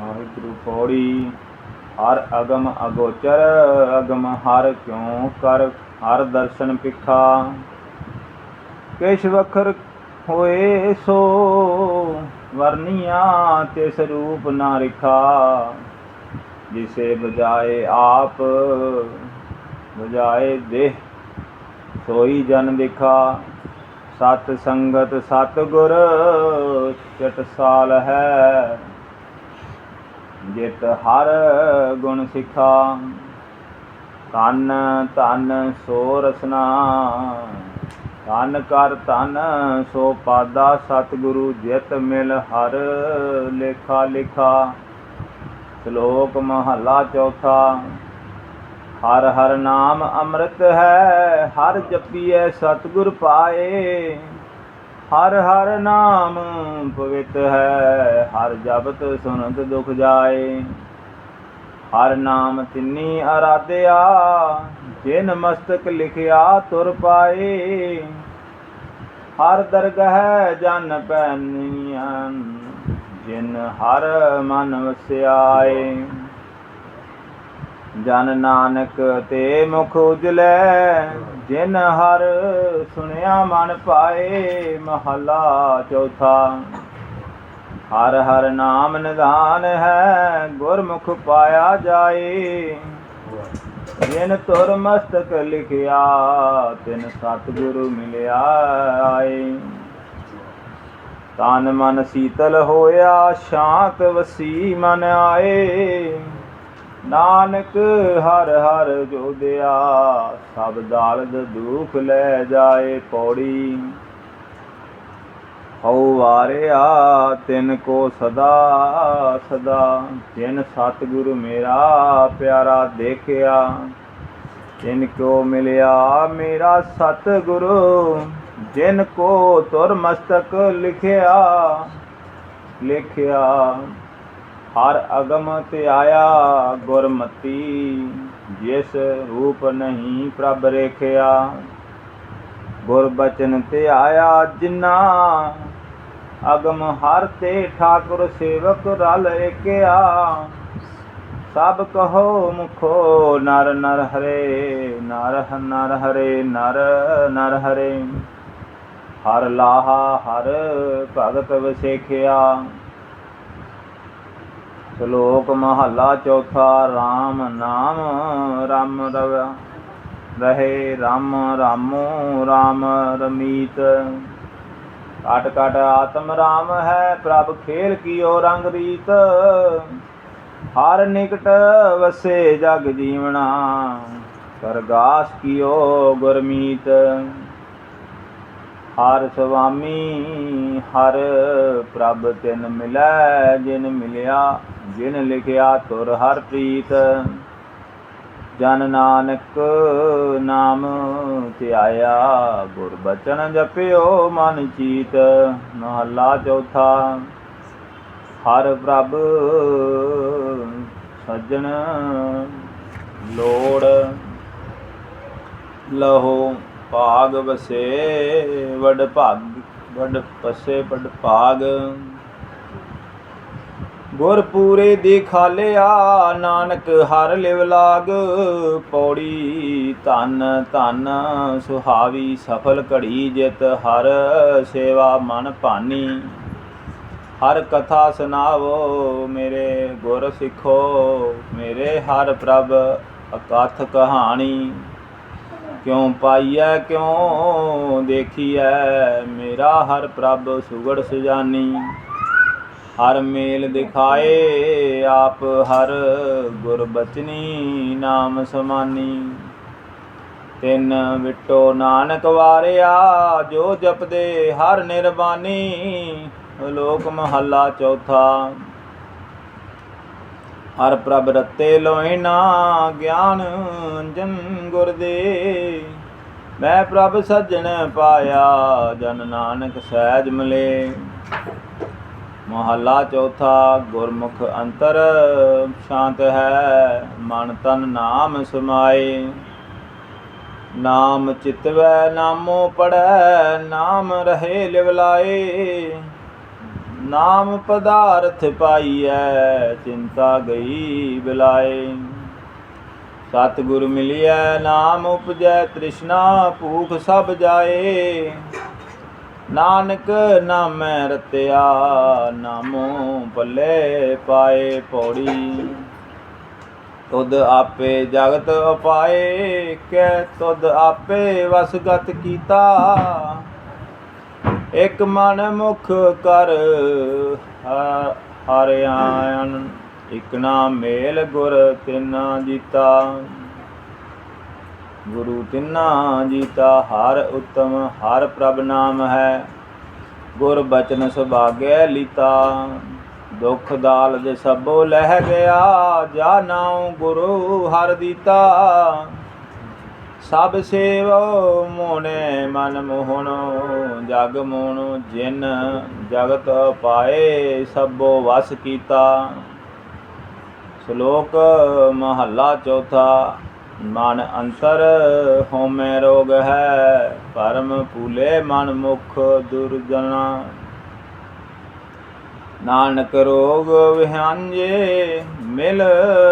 ਵਾਹਿਗੁਰੂ ਪੌੜੀ ਹਰ ਅਗਮ ਅਗੋਚਰ, ਅਗਮ ਹਰ ਕਿਉ ਕਰ, ਹਰ ਦਰਸ਼ਨ ਪਿਖਾ ਕਿਛ ਵਖਰ ਹੋਏ ਸੋ ਵਰਨੀਆਂ ਤੇ ਸਰੂਪ ਨਾ ਰਿਖਾ। ਜਿਸੇ ਬਜਾਏ ਆਪ ਬਜਾਏ ਦੇਹ, ਸੋਈ ਜਨ ਦਿਖਾ। ਸਤ ਸੰਗਤ ਸਤ ਗੁਰ ਚਟਸਾਲ ਹੈ। ਜਿਤ ਹਰ ਗੁਣ ਸਿਖਾ ਤਨ ਤਨ ਸੋ ਰਸਨਾ ਤਨ ਕਰ ਤਨ ਸੋ ਪਾਦਾ ਸਤਿਗੁਰੂ, ਜਿਤ ਮਿਲ ਹਰ ਲੇਖਾ ਲਿਖਾ। ਸ਼ਲੋਕ ਮਹਲਾ ਚੌਥਾ, ਹਰ ਹਰ ਨਾਮ ਅੰਮ੍ਰਿਤ ਹੈ, ਹਰ ਜਪੀਐ ਸਤਿਗੁਰ ਪਾਏ। ਹਰ ਹਰ ਨਾਮ ਪਵਿੱਤ ਹੈ, ਹਰ ਜਪਤ ਸੁਨਤ ਦੁਖ ਜਾਏ। ਹਰ ਨਾਮ ਤਿੰਨੀ ਅਰਾਧਿਆ, ਜਿਨ ਮਸਤਕ ਲਿਖਿਆ ਤੁਰ ਪਾਏ। ਹਰ ਦਰਗਹਿ ਜਨ ਪੈਨੀਆਂ ਜਿਨ ਹਰ ਮਨ ਵਸਿਆਏ। ਜਨ ਨਾਨਕ ਤੇ ਮੁਖ ਉਜਲੇ, ਜਿਨ ਹਰ ਸੁਣਿਆ ਮਨ ਪਾਏ ਮਹਲਾ ਚੌਥਾ। ਹਰ ਹਰ ਨਾਮ ਨਿਧਾਨ ਹੈ, ਗੁਰਮੁਖ ਪਾਇਆ ਜਾਏ। ਜਿਨ ਤੁਰ ਮਸਤਕ ਲਿਖਿਆ, ਤਿਨ ਸਤਿਗੁਰੂ ਮਿਲਿਆ ਆਏ। ਤਨ ਮਨ ਸੀਤਲ ਹੋਇਆ, ਸ਼ਾਂਤ ਵਸੀ ਮਨ ਆਏ। ਨਾਨਕ ਹਰ ਹਰ ਜੋਦਿਆ ਸਭ ਦਾਲਦ ਦੁਖ ਲੈ ਜਾਏ ਪੌੜੀ। ਹਉ ਵਾਰਿਆ ਤਿਨ ਕੋ ਸਦਾ ਸਦਾ ਜਿਨ ਸਤਿਗੁਰੂ ਮੇਰਾ ਪਿਆਰਾ ਦੇਖਿਆ। ਜਿਨ ਕੋ ਮਿਲਿਆ ਮੇਰਾ ਸਤਿਗੁਰੂ, ਜਿਨ ਕੋ ਤੁਰ ਮਸਤਕ ਲਿਖਿਆ। ਲਿਖਿਆ ਹਰ ਅਗਮ ਤੇ ਆਇਆ ਗੁਰਮਤੀ, ਜਿਸ ਰੂਪ ਨਹੀਂ ਪ੍ਰਭ ਰੇਖਿਆ। ਗੁਰ ਬਚਨ ਤੇ ਆਇਆ ਜਿਨਾ ਅਗਮ, ਹਰ ਤੇ ਠਾਕੁਰ ਸੇਵਕ ਰਲ ਏਕਿਆ। ਸਭ ਕਹੋ ਮੁਖੋ, ਨਰ ਨਰ ਹਰੇ, ਨਰ ਹ- ਨਰ ਹਰੇ, ਨਰ ਨਰ ਹਰੇ। ਹਰ ਲਾਹਾ, ਹਰ ਭਗਤ ਵਸੇਖਿਆ। ਸ਼ਲੋਕ ਮਹੱਲਾ ਚੌਥਾ RAM ਨਾਮ ਰਮ ਰਵ। ਰਹੇ RAM ਰਾਮੋ RAM ਰਮੀਤ। ਕਟ ਕਟ ਆਤਮ RAM ਹੈ ਪ੍ਰਭ, ਖੇਲ ਕੀਓ ਰੰਗ ਰੀਤ। ਹਰ ਨਿਕਟ ਵਸੇ ਜਗ ਜੀਵਣਾ ਸਰਗਾਸ ਕੀਓ ਗੁਰਮੀਤ ਹਰ ਸੁਆਮੀ ਹਰ ਪ੍ਰਭ ਤਿਨ ਮਿਲੈ, ਜਿਨ ਮਿਲਿਆ, ਜਿਨ ਲਿਖਿਆ ਤੁਰ ਹਰ ਪ੍ਰੀਤ। ਜਨ ਨਾਨਕ ਨਾਮ ਧਿਆਇਆ, ਗੁਰ ਬਚਨ ਜਪਿਓ ਮਨ ਚੀਤ। ਮਹੱਲਾ ਚੌਥਾ, ਹਰ ਪ੍ਰਭ ਸੱਜਣ ਲੋੜ ਲਹੋ। ਭਾਗ ਵਸੇ, ਵਡ ਭਾਗ, ਵਡ ਪਸੇ, ਵਡ ਭਾਗ। ਗੁਰ ਪੂਰੇ ਦਿਖਾਲਿਆ, ਨਾਨਕ ਹਰ ਲਿਵ ਲਾਗ। ਪੌੜੀ ਧਨ ਧਨ, ਸੁਹਾਵੀ ਸਫਲ ਘੜੀ ਜਿਤ ਹਰ ਸੇਵਾ ਮਨ ਭਾਨੀ। ਹਰ ਕਥਾ ਸੁਨਾਵੋ ਮੇਰੇ ਗੁਰ ਸਿੱਖੋ, ਮੇਰੇ ਹਰ ਪ੍ਰਭ ਅਕਥ ਕਹਾਣੀ। ਕਿਉ ਪਾਈਐ, ਕਿਉ ਦੇਖੀਐ? ਮੇਰਾ ਹਰ ਪ੍ਰਭ ਸੁਗੜ ਸੁਜਾਨੀ। ਹਰ ਮੇਲ ਦਿਖਾਏ, ਆਪ ਹਰ ਗੁਰ ਬਚਨੀ ਨਾਮ ਸਮਾਨੀ। ਤਿੰਨ ਵਿਟੋ ਨਾਨਕ ਵਾਰਿਆ, ਜੋ ਜਪਦੇ ਹਰ ਨਿਰਬਾਨੀ। ਲੋਕ ਮਹੱਲਾ ਚੌਥਾ ਹਰ ਪ੍ਰਭ ਰਤੇ ਲੋਇਨਾ ਗਿਆਨ ਅੰਜਨ ਗੁਰ ਦੇ। ਮੈਂ ਪ੍ਰਭ ਸੱਜਣ ਪਾਇਆ, ਜਨ ਨਾਨਕ ਸਹਿਜ ਮਲੇ। ਮਹੱਲਾ ਚੌਥਾ, ਗੁਰਮੁਖ ਅੰਤਰ, ਸ਼ਾਂਤ ਹੈ, ਮਨ ਤਨ ਨਾਮ ਸਮਾਏ। ਨਾਮ ਚਿਤਵੈ, ਨਾਮੋ ਪੜੈ ਨਾਮ ਰਹੇ ਲਿਵਲਾਏ। ਨਾਮ ਪਦਾਰਥ ਪਾਈਐ, ਚਿੰਤਾ ਗਈ ਬਿਲਾਏ। ਸਤਿਗੁਰ ਮਿਲਿਆ ਨਾਮ ਉਪਜੈ, ਤ੍ਰਿਸ਼ਨਾ ਭੂਖ ਸਭ ਜਾਏ। ਨਾਨਕ ਨਾਮੈ ਰਤਿਆ, ਨਾਮੋ ਪੱਲੇ ਪਾਏ ਪੌੜੀ। ਤੁਧ ਆਪੇ ਜਗਤ ਉਪਾਏ ਕੈ ਤੁਧ ਆਪੇ ਵਸਗਤ ਕੀਤਾ। ਇਕ ਮਨ ਮੁਖ ਕਰ, ਹ- ਹਰਿਆਣ, ਇਕ ਨਾ ਮੇਲ ਗੁਰ ਤਿਨਾ ਜੀਤਾ। ਗੁਰੂ ਤਿਨਾ ਜੀਤਾ, ਹਰ ਉਤਮ, ਹਰ ਪ੍ਰਭ ਨਾਮ ਹੈ। ਗੁਰ ਬਚਨ ਸੁਭਾਗੈ ਲੀਤਾ, ਦੁਖ ਦਾਲ ਦੇ ਸਭੋ ਲਹਿ ਗਿਆ ਜਾ ਨਾਉ ਗੁਰੂ ਹਰ ਦੀਤਾ। ਸਭ ਸੇਵ ਮੋਨੇ ਮਨ ਮੋਹਣ ਜਗ ਮੋਹਣ ਜਿਨ ਜਗਤ ਪਾਏ ਸਭੋ ਵਸ ਕੀਤਾ। ਸ਼ਲੋਕ ਮਹੱਲਾ ਚੌਥਾ, ਮਨ ਅੰਤਰ ਹੋਮੈ ਰੋਗ ਹੈ, ਪਰਮ ਪੂਲੇ ਮਨ ਮੁਖ ਦੁਰਜਨਾ। ਨਾਨਕ ਰੋਗ ਵਿਹਾੰਜੇ, ਮਿਲ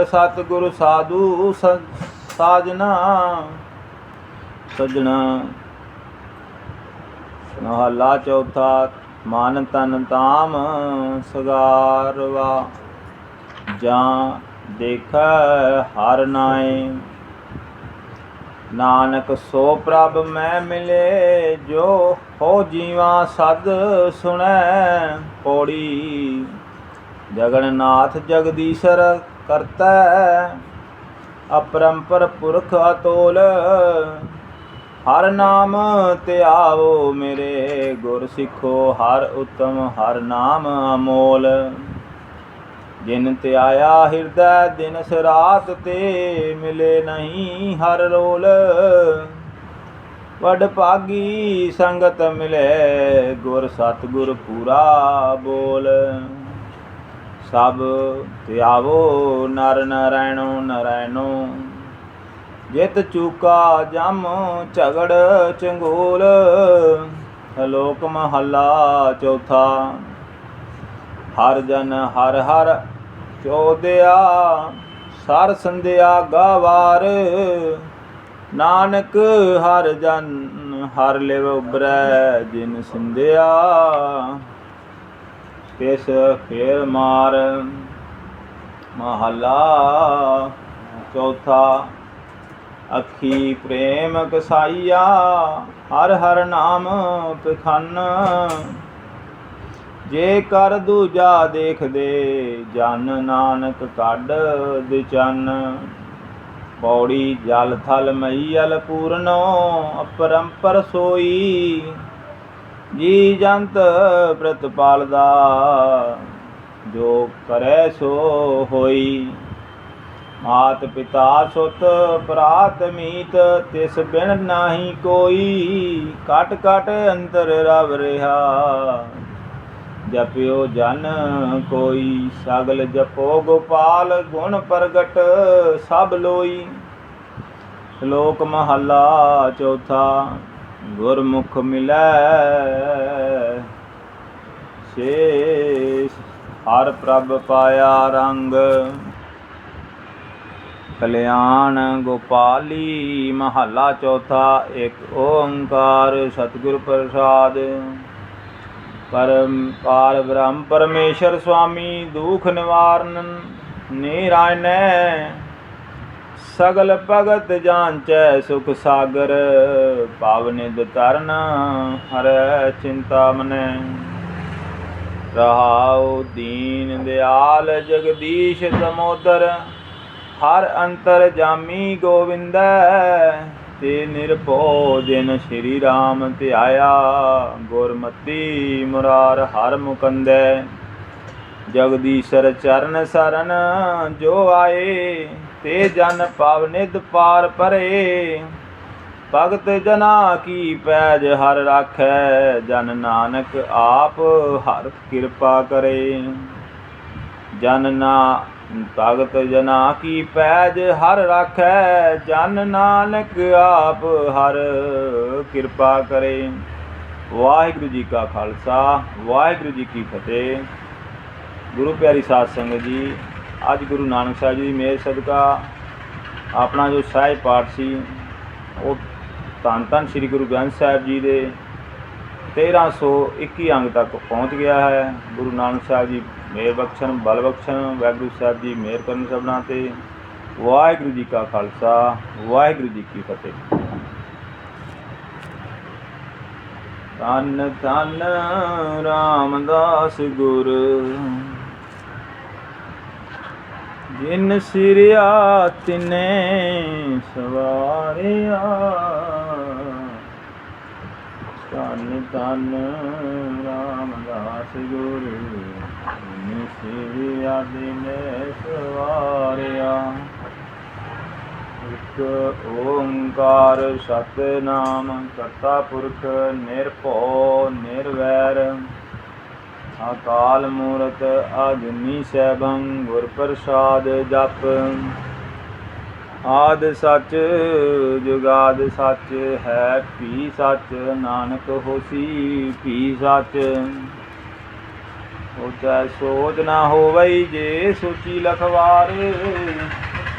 ਸਤਿਗੁਰ ਸਾਧੂ ਸਾਜਨਾ। ਸਜਣਾ। ਮਹੱਲਾ ਚੌਥਾ ਮਨ ਤਨ ਤਾਮ ਸਗਾਰਵਾ। ਜਾਂ ਦੇਖ ਹਰ ਨਾਏ। ਨਾਨਕ ਸੋ ਪ੍ਰਭ ਮੈਂ ਮਿਲੇ, ਜੋ ਹੋ ਜੀਵਾ ਸਦ ਸੁਣੈ ਪੌੜੀ। ਜਗਨਨਾਥ ਜਗਦੀਸ਼ਰ ਕਰਤਾ, ਅਪਰੰਪਰ ਪੁਰਖ ਅਤੋਲ। ਹਰ ਨਾਮ ਧਿਆਵੋ ਮੇਰੇ ਗੁਰ ਸਿੱਖੋ, ਹਰ ਉਤਮ, ਹਰ ਨਾਮ ਅਮੋਲ। ਜਿਨ ਧਿਆਇਆ ਹਿਰਦੈ ਦਿਨਸ ਰਾਤ ਤੇ ਮਿਲੇ ਨਹੀਂ ਹਰ ਰੋਲ। ਵਡ ਭਾਗੀ ਸੰਗਤ ਮਿਲੇ, ਗੁਰ ਸਤਿਗੁਰ ਪੂਰਾ ਬੋਲ। ਸਭ ਧਿਆਵੋ ਨਰ ਨਰੈਣੋ ਨਰੈਣੋ। ਜਿਤ ਚੂਕਾ ਜਮ ਝਗੜ ਚੰਗੋਲ ਲੋਕ ਮਹੱਲਾ ਚੌਥਾ। ਹਰ ਜਨ ਹਰ ਹਰ ਚੋਦਿਆ, ਸਰ ਸੰਧਿਆ ਗਾਵਾਰ। ਨਾਨਕ ਹਰ ਜਨ ਹਰ ਲਿਵ ਉਬਰੈ ਜਿਨ ਸਿੰਧਿਆ। ਕਿਸ ਫੇਰ ਮਾਰ ਮਹੱਲਾ ਚੌਥਾ। ਅੱਖੀ ਪ੍ਰੇਮ ਕਸਾਈਆ, ਹਰ ਹਰ ਨਾਮ ਪਖੰਨ ਜੇ ਕਰ ਦੂਜਾ ਦੇਖਦੇ, ਜਨ ਨਾਨਕ ਕੱਢ ਦਿਚਨ। ਪੌੜੀ ਜਲ ਥਲ ਮਈਲ ਪੂਰਨੋ, ਅਪਰੰਪਰ ਸੋਈ। ਜੀ ਜੰਤ ਪ੍ਰਤਪਾਲਦਾ ਜੋ ਕਰੈ ਸੋ ਹੋਈ। ਮਾਤ ਪਿਤਾ ਸੁਤ ਪ੍ਰਾਤ ਮੀਤ, ਤਿਸ ਬਿਨ ਨਾਹੀ ਕੋਈ। ਕਟ ਕਟ ਅੰਤਰ ਰਵ ਰਿਹਾ। ਜਪਿਓ ਜਨ ਕੋਈ, ਸਗਲ ਜਪੋ ਗੋਪਾਲ, ਗੁਣ ਪ੍ਰਗਟ ਸਭ ਲੋਈ। ਸ਼ਲੋਕ ਮਹੱਲਾ ਚੌਥਾ, ਗੁਰਮੁਖ ਮਿਲੈ ਸ਼ੇਸ਼। ਹਰ ਪ੍ਰਭ ਪਾਇਆ ਰੰਗ। ਕਲਿਆਣ ਗੋਪਾਲੀ ਮਹੱਲਾ ਚੌਥਾ, ਇੱਕ ਓੰਕਾਰ ਸਤਿਗੁਰ ਪ੍ਰਸਾਦ। ਪਰਮ ਪਾਰ ਬ੍ਰਹਮ ਪਰਮੇਸ਼ਰ ਸੁਆਮੀ, ਦੁਖ ਨਿਵਾਰਨ ਨਿਰਾਇਨੈ ਸਗਲ ਭਗਤ ਜਾਂਚੈ ਸੁਖ ਸਾਗਰ ਪਾਵਨਿਦ ਤਰਨ ਹਰੈ ਚਿੰਤਾ ਮਨੈ। ਰਹਾਉ ਦੀਨ ਦਿਆਲ ਜਗਦੀਸ਼ ਦਮੋਦਰ ਹਰ ਅੰਤਰ ਜਾਮੀ ਗੋਵਿੰਦੈ, ਤੇ ਨਿਰਭਉ ਜਿਨ ਸ਼੍ਰੀ ਰਾਮ ਧਿਆਇਆ, ਗੁਰਮਤੀ ਮੁਰਾਰ ਹਰ ਮੁਕੰਦੈ। ਜਗਦੀਸ਼ਰ ਚਰਨ ਸਰਨ ਜੋ ਆਏ, ਤੇ ਜਨ ਪਾਵਨਿਦ ਪਾਰ ਪਰੇ। ਭਗਤ ਜਨਾ ਕੀ ਪੈਜ ਹਰ ਰਾਖੈ, ਜਨ ਨਾਨਕ ਆਪ ਹਰ ਕਿਰਪਾ ਕਰੇ। ਜਨ ਨਾ ਭਗਤ ਜਨਾ ਕੀ ਪੈਜ ਹਰ ਰਾਖੈ, ਜਨ ਨਾਨਕ ਆਪ ਹਰ ਕਿਰਪਾ ਕਰੇ। ਵਾਹਿਗੁਰੂ ਜੀ ਕਾ ਖਾਲਸਾ, ਵਾਹਿਗੁਰੂ ਜੀ ਕੀ ਫਤਿਹ। ਗੁਰੂ ਪਿਆਰੀ ਸਾਧ ਸੰਗਤ ਜੀ, ਅੱਜ ਗੁਰੂ ਨਾਨਕ ਸਾਹਿਬ ਜੀ ਦੀ ਮੇਰ ਸਦਕਾ ਆਪਣਾ ਜੋ ਸਹਿਜ ਪਾਠ ਸੀ, ਉਹ ਧੰਨ ਧੰਨ ਸ੍ਰੀ ਗੁਰੂ ਗ੍ਰੰਥ ਸਾਹਿਬ ਜੀ ਦੇ 1321 ਅੰਗ ਤੱਕ ਪਹੁੰਚ ਗਿਆ ਹੈ। ਗੁਰੂ ਨਾਨਕ ਸਾਹਿਬ ਜੀ ਮੇਰ ਬਖਸ਼ਣ, ਬਲ ਬਖਸ਼ਣ, ਵਾਹਿਗੁਰੂ ਸਾਹਿਬ ਜੀ ਮੇਰ ਕਰਨ ਸਭਨਾਂ ਤੇ। ਵਾਹਿਗੁਰੂ ਜੀ ਕਾ ਖਾਲਸਾ, ਵਾਹਿਗੁਰੂ ਜੀ ਕੀ ਫਤਿਹ। ਧੰਨ ਧੰਨ ਰਾਮਦਾਸ ਗੁਰ, ਜਿਨ ਸਿਰਿਆ ਤਿਨੇ ਸਵਾਰਿਆ। ਧੰਨ ਧੰਨ ਰਾਮਦਾਸ ਗੁਰੂ, ਜਿਨ ਸਿਰਿਆ ਤਿਨੇ ਸਵਾਰਿਆ। ਇੱਕ ਓੰਕਾਰ ਸਤਨਾਮ, ਕਰਤਾ ਪੁਰਖ ਨਿਰਭਉ ਨਿਰਵੈਰ। ਅਕਾਲ ਮੂਰਤ ਅਗਨੀ ਸੈਭੰ, ਗੁਰ ਪ੍ਰਸਾਦ ਜਪ। ਆਦ ਸੱਚ, ਜੁਗਾਦ ਸੱਚ, ਹੈ ਭੀ ਸੱਚ, ਨਾਨਕ ਹੋਸੀ ਭੀ ਸੱਚ। ਸੋਚੈ ਸੋਚ ਨਾ ਹੋਵਈ ਜੇ ਸੋਚੀ ਲਖਵਾਰ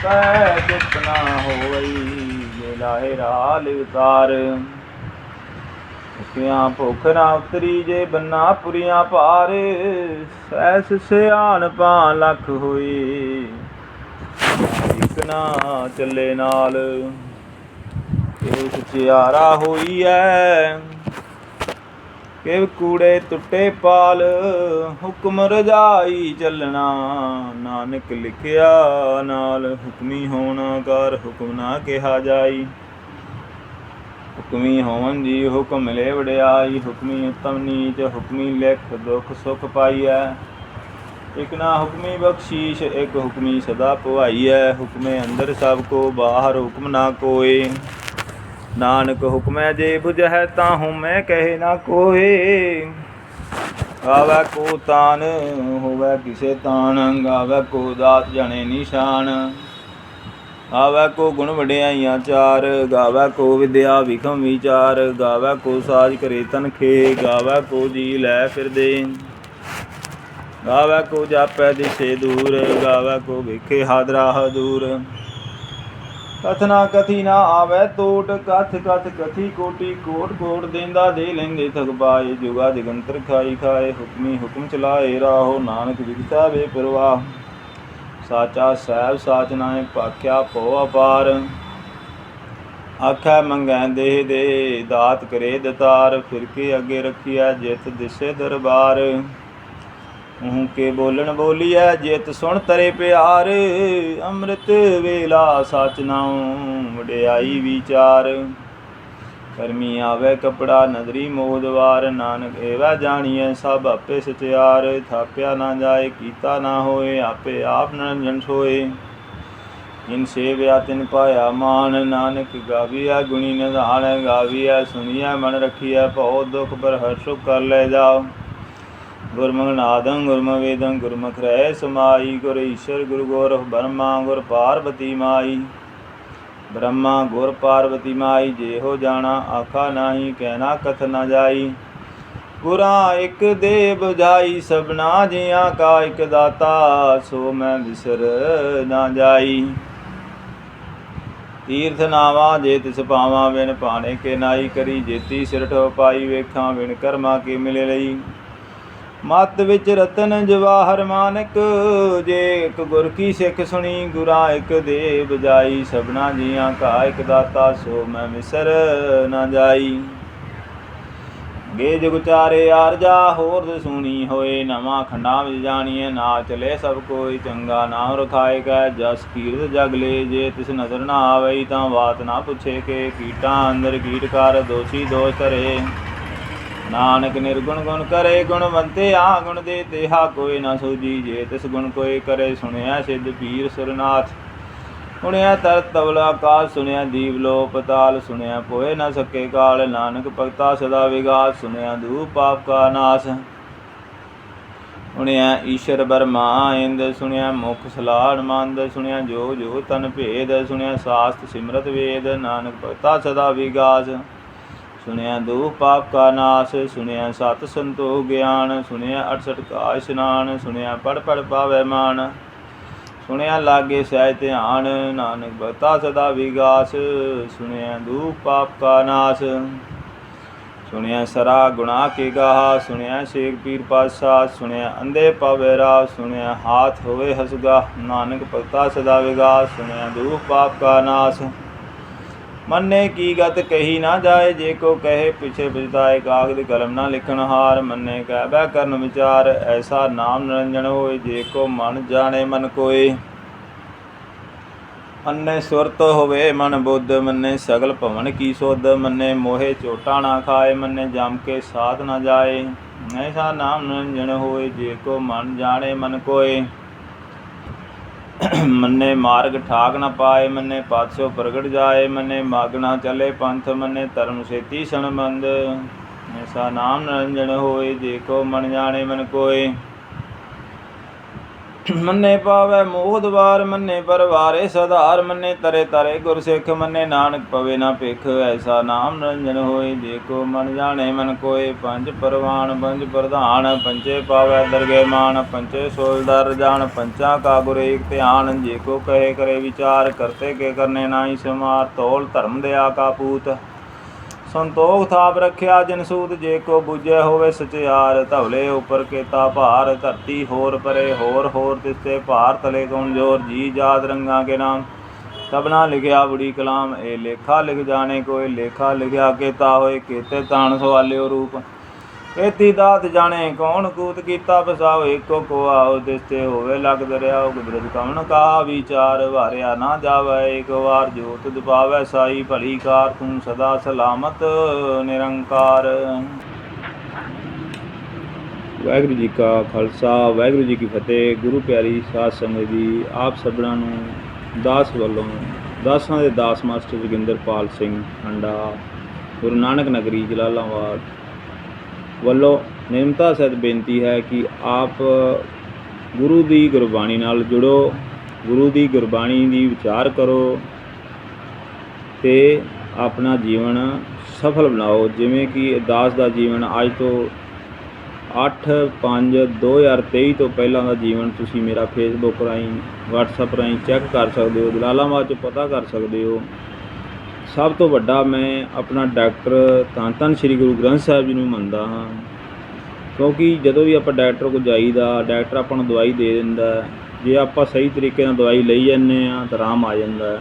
ਕੈ ਚਿਤ ਨਾ ਹੋਵਈ ਜੇ ਲਾਹੇ ਰਾਲ ਉਤਾਰ ਭੁਖਿਆ ਭੁਖ ਨਾ ਉਤਰੀ ਜੇ ਬੰਨਾ ਪੁਰੀਆਂ ਭਾਰ ਸੈਸ ਸਿਆਣ ਪਾ ਲਖ ਹੋਈ ਇੱਕ ਚੱਲੇ ਨਾਲ। ਇਹ ਸਚਿਆਰਾ ਹੋਈ ਐ ਕਿ ਕੂੜੇ ਟੁੱਟੇ ਪਾਲ। ਹੁਕਮ ਰਜਾਈ ਚੱਲਣਾ, ਨਾਨਕ ਲਿਖਿਆ ਨਾਲ। ਹੁਕਮੀ ਹੋਣਾ ਕਰ ਹੁਕਮ ਨਾ ਕਿਹਾ ਜਾਈ। ਹੁਕਮੀ ਹੋਵਨ ਜੀ ਹੁਕਮ ਮਿਲੇ ਵਡਿਆਈ ਹੁਕਮੀ ਤਮਨੀ ਨੀਚ, ਹੁਕਮੀ ਲਿਖ ਦੁਖ ਸੁਖ ਪਾਈਐ ਇਕ ਨਾ ਹੁਕਮੀ ਬਖਸ਼ੀਸ਼, ਇਕ ਹੁਕਮੀ ਸਦਾ ਭਵਾਈ ਹੈ ਹੁਕਮੇ ਅੰਦਰ ਸਭ ਕੋ, ਬਾਹਰ ਹੁਕਮ ਨਾ ਕੋਏ। ਨਾਨਕ ਹੁਕਮੈ ਜੇ 부ਝੈ ਤਾਹੂ ਮੈਂ ਕਹੇ ਨਾ ਕੋਏ। ਗਾਵੈ ਕੋ ਤਾਨ, ਹੋਵੈ ਕਿਸੇ ਤਾਨ। ਗਾਵੈ ਕੋ ਦਾਤ ਜਣੇ ਨਿਸ਼ਾਨ। ਗਾਵੈ ਕੋ ਗੁਣ ਵਡਿਆਈਆਂ ਚਾਰ। ਗਾਵੈ ਕੋ ਵਿਦਿਆ ਵਿਖਮ ਵਿਚਾਰ। ਗਾਵੈ ਕੋ ਸਾਜ ਕਰੇ ਤਨ ਖੇ ਗਾਵੈ ਕੋ ਜੀ ਲੈ ਫਿਰਦੇ। ਗਾਵੈ ਕੋ ਜਾਪੈ ਦਿਸੇ ਦੂਰ, ਗਾਵੈ ਕੋ ਵੇਖੇ ਹਾਦਰਾ ਹਦੂਰ ਕਥਨਾ ਕਥੀ ਨਾ ਆਵੇ ਟੋਟ ਕਥ ਕਥ ਕਥੀ ਕੋਟੀ ਕੋਟ ਕੋਟ ਦੇਂਦਾ ਦੇ ਲੈਂਦੇ ਥਗਬਾਏ ਜੁਗਾ ਦਿਗੰਤਰ ਖਾਈ ਖਾਏ, ਹੁਕਮੀ ਹੁਕਮ ਚਲਾਏ, ਰਾਹੋ ਨਾਨਕ ਵਿਗਤਾ ਵੇ ਪਰਵਾਹ ਸਾਚਾ ਸਹਿਬ ਸਾਚ ਨਾਏ ਭਾਖਿਆ ਪੋ ਅਪਾਰ ਆਖੈ ਮੰਗੈ ਦੇਹ ਦੇ, ਦਾਤ ਕਰੇ ਦਤਾਰ, ਫਿਰ ਕੇ ਅੱਗੇ ਰਖਿਆ ਜਿਤ ਦਿਸੇ ਦਰਬਾਰ। ਹੂੰ ਕੇ ਬੋਲਣ ਬੋਲੀਐ, ਜਿਤ ਸੁਣ ਤਰੇ ਪਿਆਰ। ਅੰਮ੍ਰਿਤ ਵੇਲਾ ਸਚ ਨਾਉ, ਵਡਿਆਈ ਵਿਚਾਰ। ਕਰਮੀ ਆਵੇ ਕਪੜਾ, ਨਦਰੀ ਮੋਦਵਾਰ ਨਾਨਕ ਏਵਾ ਜਾਣੀਐ ਸਭ ਆਪੇ ਸਚਿਆਰ। ਥਾਪਿਆ ਨਾ ਜਾਏ, ਕੀਤਾ ਨਾ ਹੋਏ, ਆਪੇ ਆਪ ਨਰੰਜਨ ਸੋਏ। ਇਨ ਸੇਵਿਆ ਤਿਨ ਪਾਇਆ ਮਾਨ। ਨਾਨਕ ਗਾਵੀਆ ਗੁਣੀ ਨਿਧਾਨ ਗਾਵੀਆ ਸੁਣੀਐ, ਮਨ ਰਖੀਐ, ਭਉ ਦੁਖ ਪਰ ਹਰ ਹਰਸ਼ੁ ਕਰ ਲੈ ਜਾਓ। ਗੁਰਮੁਖ ਨਾਦੰ ਗੁਰਮੁਖ ਵੇਦੰ ਗੁਰਮੁਖ ਰਹਿ ਸਮਾਈ, ਗੁਰ ਈਸ਼ਰ ਗੁਰੂ ਗੋਰਖ ਬਰਮਾ ਗੁਰ ਪਾਰਵਤੀ ਮਾਈ। ਬ੍ਰਹਮਾ ਗੁਰ ਪਾਰਵਤੀ ਮਾਈ ਜੇ ਹੋ ਜਾਣਾ ਆਖਾ ਨਾਹੀ, ਕਹਿਣਾ ਕਥ ਨਾ ਜਾਈ। ਗੁਰਾਂ ਇੱਕ ਦੇ ਬੁਝਾਈ ਸਭਨਾ ਜੀਆਂ ਕਾ ਇੱਕ ਦਾਤਾ, ਸੋ ਮੈਂ ਵਿਸਰ ਨਾ ਜਾਈ। ਤੀਰਥ ਨਾਵਾ ਜੇ ਤਿਸ ਪਾਵਾਂ ਬਿਨ ਪਾਣੇ ਕੇ ਨਾਈ ਕਰੀ, ਜੇਤੀ ਸਿਰ ਠੋ ਪਾਈ ਵੇਖਾਂ, ਬਿਨ ਕਰਮਾ ਕੇ ਮਿਲੇ ਲਈ। ਮਤ ਵਿੱਚ ਰਤਨ ਜਵਾਹਰ ਮਾਨਕ, ਜੇ ਇੱਕ ਗੁਰ ਕੀ ਸਿੱਖ ਸੁਣੀ, ਗੁਰਾਂ ਇੱਕ ਦੇ ਬਜਾਈ ਸਭਨਾ ਜੀਆਂ ਕਾ ਇੱਕ ਦਾਤਾ, ਸੋ ਮੈਂ ਮਿਸਰ ਨਾ ਜਾਈ। ਗੇ ਜੁਗ ਚਾਰੇ ਆਰਜਾ, ਹੋਰ ਸੁਣੀ ਹੋਏ, ਨਵਾਂ ਖੰਡਾਂ ਵਿੱਚ ਜਾਣੀਏ ਨਾ ਚਲੇ ਸਭ ਕੋਈ, ਚੰਗਾ ਨਾਮ ਰਖਾਏਗਾ ਜਸ ਕੀਰਤ ਜਗ ਲੇ, ਜੇ ਤਿਸ ਨਜ਼ਰ ਨਾ ਆਵਈ, ਤਾਂ ਬਾਤ ਨਾ ਪੁੱਛੇ ਕੇ, ਕੀਟਾਂ ਅੰਦਰ ਕੀਟ ਕਰ, ਦੋਸ਼ੀ ਦੋਸ਼ ਧਰੇ। ਨਾਨਕ ਨਿਰਗੁਣ ਗੁਣ ਕਰੇ ਗੁਣਵੰਤੇ ਆ ਗੁਣ ਦੇ ਤੇਹਾ ਕੋਈ ਨਾ ਸੋਜੀ ਜੇ, ਤਿਸ ਗੁਣ ਕੋਈ ਕਰੇ ਸੁਣਿਆ ਸਿੱਧ ਪੀਰ ਸੁਰਨਾਥ। ਸੁਣਿਆ ਤਰ ਤਵਲਾ ਕਾਲ, ਸੁਣਿਆ ਦੀਵ ਲੋ ਪਤਾਲ ਸੁਣਿਆ ਪੋਏ ਨਾ ਸਕੇ ਕਾਲ, ਨਾਨਕ ਭਗਤਾ ਸਦਾ ਵਿਗਾਸ, ਸੁਣਿਆ ਦੂ ਪਾਪ ਕਾ ਨਾਸ। ਸੁਣਿਆ ਈਸ਼ਰ ਬਰਮਾ ਇੰਦ, ਸੁਣਿਆ ਮੁਖ ਸਲਾੜ ਮੰਦ, ਸੁਣਿਆ ਜੋ ਜੋ ਤਨ ਭੇਦ, ਸੁਣਿਆ ਸਾਸਤ ਸਿਮਰਤ ਵੇਦ, ਨਾਨਕ ਭਗਤਾ ਸਦਾ ਵਿਗਾਸ। ਸੁਣਿਆ ਦੂਖ ਪਾਪ ਕਾ ਨਾਸ, ਸੁਣਿਆ ਸਤ ਸੰਤੋਖ ਗਿਆਨ, ਸੁਣਿਆ 68 ਕਾ ਇਸ਼ਨਾਨ, ਸੁਣਿਆ ਪੜ ਪੜ ਪਾਵੇ ਮਾਨ। ਸੁਣਿਆ ਲਾਗੇ ਸਹਿਜ ਧਿਆਨ, ਨਾਨਕ ਬਤਾ ਸਦਾ ਵਿਗਾਸ, ਸੁਣਿਆ ਦੂਖ ਪਾਪ ਕਾ ਨਾਸ। ਸੁਣਿਆ ਸਰਾ ਗੁਨਾਹ ਕੇ ਗਾਹ, ਸੁਣਿਆ ਸ਼ੇਖ ਪੀਰ ਪਾਤਸ਼ਾਹ, ਸੁਣਿਆ ਅੰਧੇ ਪਾਵੇ ਰਾਹ, ਸੁਣਿਆ ਹਾਥ ਹੋਵੇ ਹਸਗਾ ਨਾਨਕ ਭਗਤਾ ਸਦਾ ਵਿਗਾਸ, ਸੁਣਿਆ ਦੂਖ ਪਾਪ ਕਾ ਨਾਸ। ਮੰਨੇ ਕੀ ਗਤ ਕਹੀ ਨਾ ਜਾਏ, ਜੇ ਕੋ ਕਹੇ ਪਿਛੇ ਬਿਜਦਾਏ ਕਾਗਦ ਕਲਮ ਨਾ ਲਿਖਣ ਹਾਰ। ਮੰਨੇ ਕਹਿ ਬਹਿ ਕਰਨ ਵਿਚਾਰ, ਐਸਾ ਨਾਮ ਨਿਰੰਜਨ ਹੋਏ, ਜੇ ਕੋ ਮਨ ਜਾਣੇ ਮਨ ਕੋਏ। ਮੰਨੇ ਸੁਰਤ ਹੋਵੇ ਮਨ ਬੁੱਧ, ਮੰਨੇ ਸਗਲ ਭਵਨ ਕੀ ਸੋਧ। ਮੰਨੇ ਮੋਹੇ ਚੋਟਾ ਨਾ ਖਾਏ, ਮੰਨੇ ਜਮ ਕੇ ਸਾਧ ਨਾ ਜਾਏ। ਐਸਾ ਨਾਮ ਨਿਰੰਜਨ ਹੋਏ, ਜੇ ਕੋ ਮਨ ਜਾਣੇ ਮਨ ਕੋਏ। ਮੰਨੇ ਮਾਰਗ ਠਾਗ ਨਾ ਪਾਏ, ਮੰਨੇ ਪਾਤਸ਼ੋ ਪ੍ਰਗਟ ਜਾਏ, ਮੰਨੇ ਮਾਗ ਚਲੇ ਪੰਥ, ਮੰਨੇ ਧਰਮ ਸੇਤੀ ਸੰਬੰਧ। ਐਸਾ ਨਾਮ ਨਿਰੰਜਨ ਹੋਏ, ਦੇਖੋ ਮਨ ਜਾਣੇ ਮਨ ਕੋਏ। ਮੰਨੇ ਪਾਵੇ ਮੋਹ ਦਵਾਰ, ਮੰਨੇ ਪਰਵਾਰੇ ਸਧਾਰ, ਮੰਨੇ ਤਰੇ ਤਰੇ ਗੁਰ ਸਿੱਖ ਮੰਨੇ ਨਾਨਕ ਪਵੇ ਨਾ ਭਿਖ, ਐਸਾ ਨਾਮ ਨਿਰੰਜਨ ਹੋਏ। ਦੇਖੋ ਮਨ ਜਾਣੇ, ਮਨ ਕੋਏ, ਪੰਜ ਪਰਵਾਨ, ਪੰਜ ਪ੍ਰਧਾਨ ਪੰਚੇ ਪਾਵੇ ਦਰਗੇ ਮਾਨ ਪੰਚੇ ਸੋਲ ਦਰ ਜਾਣ, ਪੰਚਾ ਕਾ ਗੁਰ ਏਕ ਧਿਆਨ। ਜੇ ਕੋ ਕਹੇ ਕਰੇ ਵਿਚਾਰ, ਕਰਤੇ ਕੇ ਕਰਨੇ ਨਾਹੀ ਸਮਾਰ, ਤੋਲ ਧਰਮ ਦਿਆ ਕਾ ਪੂਤ। ਸੰਤੋਖ ਥਾਪ ਰੱਖਿਆ ਜਿਨ ਜੇ ਕੋ ਬੁਝੈ ਹੋਵੇ ਸਚਿਆਰ, ਧਵਲੇ ਉਪਰ ਕੇਤਾ ਭਾਰ, ਧਰਤੀ ਹੋਰ ਪਰੇ ਹੋਰ ਹੋਰ ਤਿਸਤੇ ਭਾਰ, ਤਲੇ ਕੌਣ ਜੋਰ, ਜੀ ਜਾਤ ਰੰਗਾ ਕੇ ਨਾਮ। ਤਬਨਾ ਲਿਖਿਆ ਬੁੜੀ ਕਲਾਮ, ਇਹ ਲੇਖਾ ਲਿਖ ਜਾਣੇ ਕੋਈ, ਲੇਖਾ ਲਿਖਿਆ ਕੇਤਾ ਹੋਏ, ਕੀਤੇ ਤਾਣ ਸਵਾਲਿਓ ਰੂਪ। ਕੀਤੀ ਦਾਤ ਜਾਣੇ ਕੌਣ ਕੂਤ ਕੀਤਾ ਬਸਾਓ ਏਕੋ ਕੋ ਆਓ ਦਿਸਤੇ ਹੋਵੇ ਲਗ ਦਰਿਆਓ ਕੁਦਰਤ ਕਮਨ ਕਾ ਵਿਚਾਰ, ਵਾਰਿਆ ਨਾ ਜਾਵੇ, ਇੱਕ ਵਾਰ ਜੋ ਤੁਧ ਸਾਈ ਭਲੀ ਕਾਰ, ਤੂੰ ਸਦਾ ਸਲਾਮਤ, ਨਿਰੰਕਾਰ। ਵਾਹਿਗੁਰੂ ਜੀ ਕਾ ਖਾਲਸਾ, ਵਾਹਿਗੁਰੂ ਜੀ ਕੀ ਫਤਿਹ, ਗੁਰੂ ਪਿਆਰੀ ਸਾਧ ਸੰਗਤ ਜੀ, ਆਪ ਸਭਨਾਂ ਨੂੰ ਦਾਸ ਵੱਲੋਂ ਦਾਸਾਂ ਦੇ ਦਾਸ ਮਾਸਟਰ ਜੋਗਿੰਦਰਪਾਲ ਸਿੰਘ ਹੰਡਾ, ਗੁਰੂ ਨਾਨਕ ਨਗਰੀ ਜਲਾਲਾਬਾਦ। ਵੱਲੋਂ ਨਿਰਮਤਾ ਸਹਿਤ ਬੇਨਤੀ ਹੈ ਕਿ ਆਪ ਗੁਰੂ ਦੀ ਗੁਰਬਾਣੀ ਨਾਲ ਜੁੜੋ, ਗੁਰੂ ਦੀ ਗੁਰਬਾਣੀ ਦੀ ਵਿਚਾਰ ਕਰੋ ਤੇ ਆਪਣਾ ਜੀਵਨ ਸਫਲ ਬਣਾਓ। ਜਿਵੇਂ ਕਿ ਦਾਸ ਦਾ ਜੀਵਨ ਅੱਜ ਤੋਂ 8 5 2023 ਤੋਂ ਪਹਿਲਾਂ ਦਾ ਜੀਵਨ ਤੁਸੀਂ ਮੇਰਾ ਫੇਸਬੁੱਕ ਰਾਹੀਂ, WhatsApp ਰਾਹੀਂ ਚੈੱਕ ਕਰ ਸਕਦੇ ਹੋ, ਜਲਾਲਾਬਾਦ 'ਚ ਪਤਾ ਕਰ ਸਕਦੇ ਹੋ। ਸਭ ਤੋਂ ਵੱਡਾ ਮੈਂ ਆਪਣਾ ਡਾਕਟਰ ਧੰਨ ਧੰਨ ਸ੍ਰੀ ਗੁਰੂ ਗ੍ਰੰਥ ਸਾਹਿਬ ਜੀ ਨੂੰ ਮੰਨਦਾ ਹਾਂ। ਕਿਉਂਕਿ ਜਦੋਂ ਵੀ ਆਪਾਂ ਡਾਕਟਰ ਕੋਲ ਜਾਈਦਾ, ਡਾਕਟਰ ਆਪਾਂ ਨੂੰ ਦਵਾਈ ਦੇ ਦਿੰਦਾ ਜੇ ਆਪਾਂ ਸਹੀ ਤਰੀਕੇ ਨਾਲ ਦਵਾਈ ਲਈ ਜਾਂਦੇ ਆ ਤਾਂ ਆਰਾਮ ਆ ਜਾਂਦਾ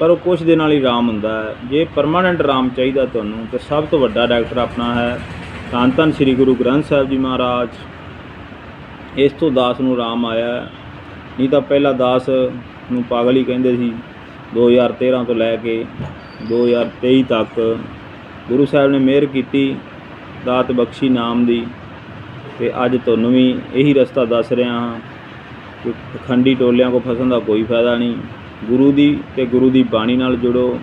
ਪਰ ਉਹ ਕੁਝ ਦਿਨਾਂ ਨਾਲ ਹੀ ਆਰਾਮ ਹੁੰਦਾ ਹੈ। ਜੇ ਪਰਮਾਨੈਂਟ ਆਰਾਮ ਚਾਹੀਦਾ ਤੁਹਾਨੂੰ, ਤਾਂ ਸਭ ਤੋਂ ਵੱਡਾ ਡਾਕਟਰ ਆਪਣਾ ਹੈ ਧੰਨ ਧੰਨ ਸ੍ਰੀ ਗੁਰੂ ਗ੍ਰੰਥ ਸਾਹਿਬ ਜੀ ਮਹਾਰਾਜ। ਇਸ ਤੋਂ ਦਾਸ ਨੂੰ ਆਰਾਮ ਆਇਆ ਨਹੀਂ ਤਾਂ ਪਹਿਲਾਂ ਦਾਸ ਨੂੰ ਪਾਗਲ ਹੀ ਕਹਿੰਦੇ ਸੀ 2013 ਤੋਂ ਲੈ ਕੇ 2023 ਤੱਕ ਗੁਰੂ ਸਾਹਿਬ ਨੇ ਮਿਹਰ ਕੀਤੀ ਦਾਤ ਬਖਸ਼ੀ ਨਾਮ ਦੀ ਤੇ ਅੱਜ ਤੁਹਾਨੂੰ ਵੀ ਇਹੀ ਰਸਤਾ ਦੱਸ ਰਿਹਾ ਹਾਂ ਕਿ ਖੰਡੀ ਟੋਲਿਆਂ ਕੋ ਫਸਣ ਦਾ ਕੋਈ ਫਾਇਦਾ ਨਹੀਂ। ਗੁਰੂ ਦੀ ਤੇ ਗੁਰੂ ਦੀ ਬਾਣੀ ਨਾਲ ਜੁੜੋ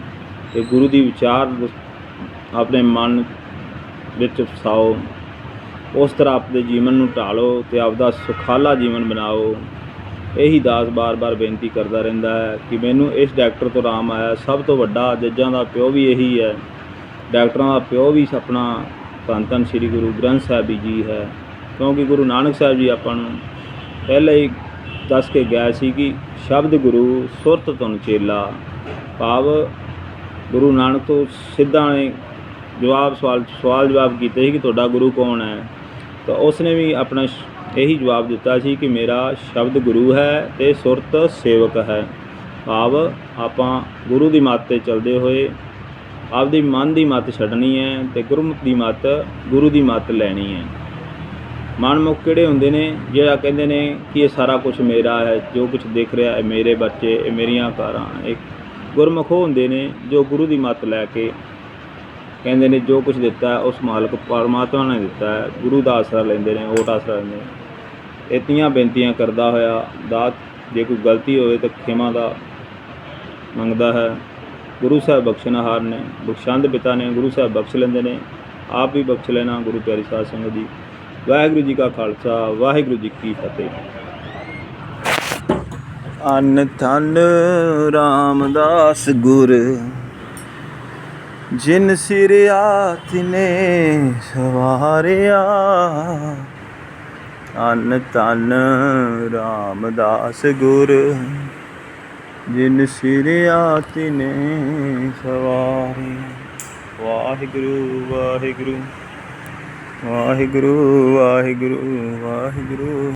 ਤੇ ਗੁਰੂ ਦੀ ਵਿਚਾਰ ਆਪਣੇ ਮਨ ਵਿੱਚ ਫਸਾਓ ਉਸ ਤਰ੍ਹਾਂ ਆਪਣੇ ਜੀਵਨ ਨੂੰ ਢਾਲੋ ਤੇ ਆਪਦਾ ਸੁਖਾਲਾ ਜੀਵਨ ਬਣਾਓ। ਇਹੀ ਦਾਸ ਬਾਰ-ਬਾਰ ਬੇਨਤੀ ਕਰਦਾ ਰਹਿੰਦਾ ਹੈ ਕਿ ਮੈਨੂੰ ਇਸ ਡਾਕਟਰ ਤੋਂ ਆਰਾਮ ਆਇਆ। ਸਭ ਤੋਂ ਵੱਡਾ ਜੱਜਾਂ ਦਾ ਪਿਓ ਵੀ ਇਹੀ ਹੈ। ਡਾਕਟਰਾਂ ਦਾ ਪਿਓ ਵੀ ਆਪਣਾ ਧੰਨ ਧੰਨ ਸ੍ਰੀ ਗੁਰੂ ਗ੍ਰੰਥ ਸਾਹਿਬ ਜੀ ਹੈ। ਕਿਉਂਕਿ ਗੁਰੂ ਨਾਨਕ ਸਾਹਿਬ ਜੀ ਆਪਾਂ ਨੂੰ ਪਹਿਲਾਂ ਹੀ ਦੱਸ ਕੇ ਗਿਆ ਸੀ ਕਿ ਸ਼ਬਦ ਗੁਰੂ ਸੁਰਤ ਤੁਨ ਚੇਲਾ। ਭਾਵ ਗੁਰੂ ਨਾਨਕ ਤੋਂ ਸਿੱਧਾ ਨੇ ਜਵਾਬ ਸਵਾਲ ਸਵਾਲ ਜਵਾਬ ਕੀਤੇ ਸੀ ਕਿ ਤੁਹਾਡਾ ਗੁਰੂ ਕੌਣ ਹੈ? ਤਾਂ ਉਸ ਨੇ ਵੀ ਆਪਣਾ ਸ਼- ਇਹੀ ਜਵਾਬ ਦਿੱਤਾ ਸੀ ਕਿ ਮੇਰਾ ਸ਼ਬਦ ਗੁਰੂ ਹੈ ਤੇ ਸੁਰਤ ਸੇਵਕ ਹੈ। ਭਾਵ ਆਪਾਂ ਗੁਰੂ ਦੀ ਮੱਤ ਤੇ ਚੱਲਦੇ ਹੋਏ, ਆਪਦੀ ਮਨ ਦੀ ਮੱਤ ਛੱਡਣੀ ਹੈ ਤੇ ਗੁਰਮੁਖ ਦੀ ਮੱਤ ਗੁਰੂ ਦੀ ਮੱਤ ਲੈਣੀ ਹੈ। ਮਨਮੁਖ ਕਿਹੜੇ ਹੁੰਦੇ ਨੇ? ਜਿਹੜਾ ਕਹਿੰਦੇ ਨੇ ਕਿ ਇਹ ਸਾਰਾ ਕੁਝ ਮੇਰਾ ਹੈ, ਜੋ ਕੁਝ ਦਿਖ ਰਿਹਾ ਹੈ ਮੇਰੇ ਬੱਚੇ, ਇਹ ਮੇਰੀਆਂ ਕਾਰਾਂ, ਇਹ ਗੁਰਮੁਖ ਉਹ ਹੁੰਦੇ ਨੇ ਜੋ ਗੁਰੂ ਦੀ ਮੱਤ ਲੈ ਕੇ ਕਹਿੰਦੇ ਨੇ ਜੋ ਕੁਝ ਦਿੱਤਾ ਉਸ ਮਾਲਕ ਪਰਮਾਤਮਾ ਨੇ ਦਿੱਤਾ ਹੈ, ਗੁਰੂ ਦਾ ਆਸਰਾ ਲੈਂਦੇ ਨੇ ਓਟ ਆਸਰਾ ਲੈਂਦੇ ਨੇ। ਇਤਨੀਆਂ ਬੇਨਤੀਆਂ ਕਰਦਾ ਹੋਇਆ ਦਾਤ ਜੇ ਕੋਈ ਗਲਤੀ ਹੋਵੇ ਤਾਂ ਖਿਮਾ ਦਾ ਮੰਗਦਾ ਹੈ। ਗੁਰੂ ਸਾਹਿਬ ਬਖਸ਼ਣਹਾਰ ਨੇ ਬਖਸ਼ੰਦ ਪਿਤਾ ਨੇ, ਗੁਰੂ ਸਾਹਿਬ ਬਖਸ਼ ਲੈਂਦੇ ਨੇ, ਆਪ ਵੀ ਬਖਸ਼ ਲੈਣਾ ਗੁਰੂ ਪਿਆਰੀ ਸਾਧ ਸੰਗਤ ਜੀ ਵਾਹਿਗੁਰੂ ਜੀ ਕਾ ਖਾਲਸਾ, ਵਾਹਿਗੁਰੂ ਜੀ ਕੀ ਫਤਿਹ। ਅਨ ਧਨ ਰਾਮਦਾਸ ਗੁਰ, ਜਿਨ ਸਿਰਿਆ ਤਿਨੇ ਸਵਾਰਿਆ ਅਨ ਤਨ ਰਾਮਦਾਸ ਗੁਰ ਜਿਨ ਸਿਰਿਆ ਤਿਨੇ ਸਵਾਰੀ। ਵਾਹਿਗੁਰੂ ਵਾਹਿਗੁਰੂ ਵਾਹਿਗੁਰੂ ਵਾਹਿਗੁਰੂ ਵਾਹਿਗੁਰੂ।